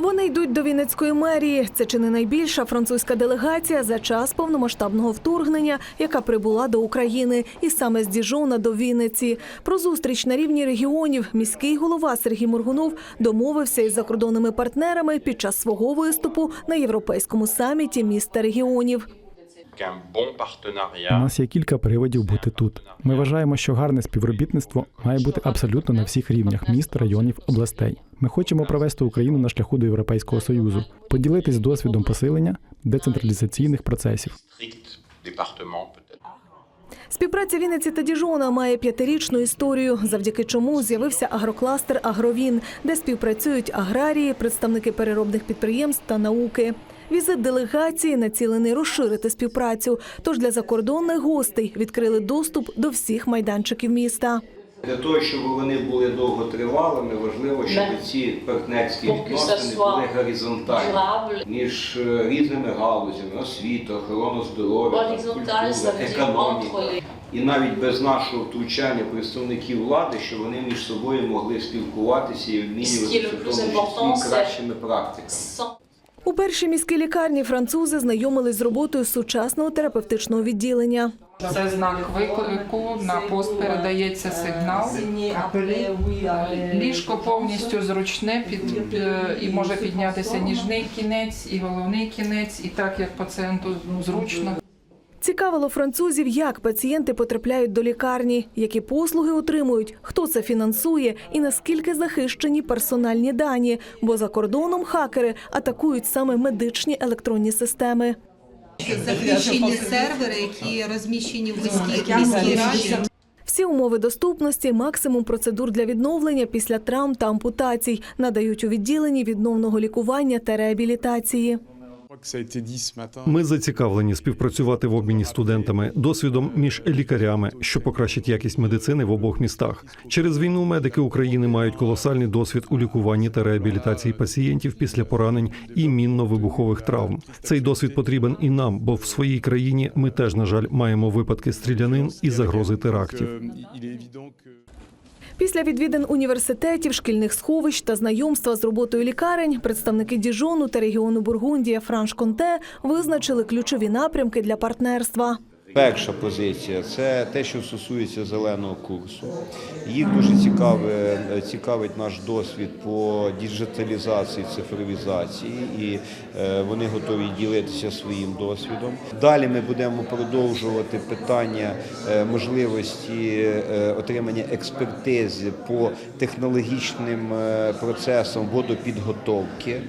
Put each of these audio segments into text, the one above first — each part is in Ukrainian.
Вони йдуть до Вінницької мерії. Це чи не найбільша французька делегація за час повномасштабного вторгнення, яка прибула до України, і саме з Діжона до Вінниці. Про зустріч на рівні регіонів міський голова Сергій Моргунов домовився із закордонними партнерами під час свого виступу на європейському саміті міст та регіонів. Qu'un У нас є кілька приводів бути тут. Ми вважаємо, що гарне співробітництво має бути абсолютно на всіх рівнях міст, районів, областей. Ми хочемо провести Україну на шляху до Європейського союзу, поділитись досвідом посилення децентралізаційних процесів. Співпраця Вінниці та Діжона має п'ятирічну історію, завдяки чому з'явився агрокластер Агровін, де співпрацюють аграрії, представники переробних підприємств та науки. Візит делегації націлений розширити співпрацю. Тож для закордонних гостей відкрили доступ до всіх майданчиків міста. Для того, щоб вони були довготривалими, важливо, щоб ці партнерські відносини були горизонтальні між е, різними галузями, освіта, охорона здоров'я, культура, економіка. І навіть без нашого втручання представників влади, щоб вони між собою могли спілкуватися і обмінюватися в тому числі кращими практиками. У першій міській лікарні французи знайомились з роботою сучасного терапевтичного відділення. Це знак виклику, на пост передається сигнал. Ліжко повністю зручне під, е, і може піднятися ніжний кінець і головний кінець, і так як пацієнту зручно. Цікавило французів, як пацієнти потрапляють до лікарні, які послуги отримують, хто це фінансує і наскільки захищені персональні дані. Бо за кордоном хакери атакують саме медичні електронні системи. захищені сервери, які розміщені в міській міській раді. Всі умови доступності, максимум процедур для відновлення після травм та ампутацій надають у відділенні відновного лікування та реабілітації. Ми зацікавлені співпрацювати в обміні студентами, досвідом між лікарями, що покращить якість медицини в обох містах. Через війну медики України мають колосальний досвід у лікуванні та реабілітації пацієнтів після поранень і мінно-вибухових травм. Цей досвід потрібен і нам, бо в своїй країні ми теж, на жаль, маємо випадки стрілянин і загрози терактів. Після відвідин університетів, шкільних сховищ та знайомства з роботою лікарень, представники Діжону та регіону Бургундія Франш-Конте визначили ключові напрямки для партнерства. Перша позиція це те, що стосується зеленого курсу. Їх дуже цікаве, цікавить наш досвід по діджиталізації, цифровізації, і е, вони готові ділитися своїм досвідом. Далі ми будемо продовжувати питання е, можливості е, отримання експертизи по технологічним процесам водопідготовки.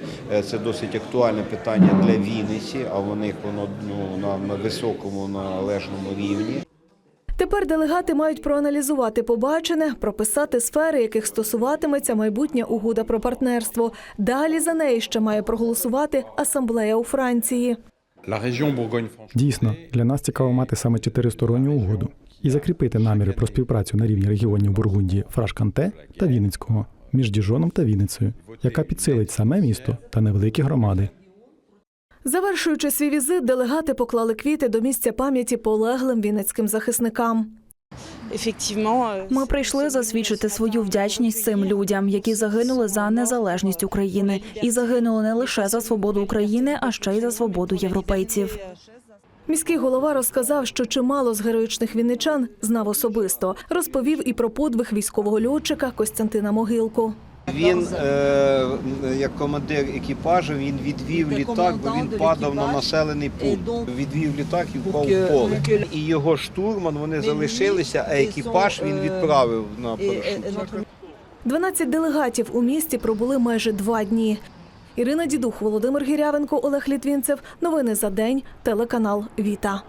Це досить актуальне питання для Вінниці, а в них воно ну, на, на високому належному рівні. Тепер делегати мають проаналізувати побачене, прописати сфери, яких стосуватиметься майбутня угода про партнерство. Далі за неї ще має проголосувати асамблея у Франції. Дійсно, для нас цікаво мати саме чотиристоронню угоду і закріпити наміри про співпрацю на рівні регіонів Бургундії, Фрашканте та Вінницького між Діжоном та Вінницею, яка підсилить саме місто та невеликі громади. Завершуючи свій візит, делегати поклали квіти до місця пам'яті полеглим вінницьким захисникам. Ми прийшли засвідчити свою вдячність цим людям, які загинули за незалежність України, і загинули не лише за свободу України, а ще й за свободу європейців. Міський голова розказав, що чимало з героїчних вінничан знав особисто. Розповів і про подвиг військового льотчика Костянтина Могилку. Він, е, як командир екіпажу, він відвів літак, бо він падав на населений пункт. Відвів літак і впав в поле. І його штурман вони залишилися, а екіпаж він відправив на парашут. 12 делегатів у місті пробули майже два дні. Ірина Дідух, Володимир Гірявенко, Олег Літвінцев. Новини за день. Телеканал Віта.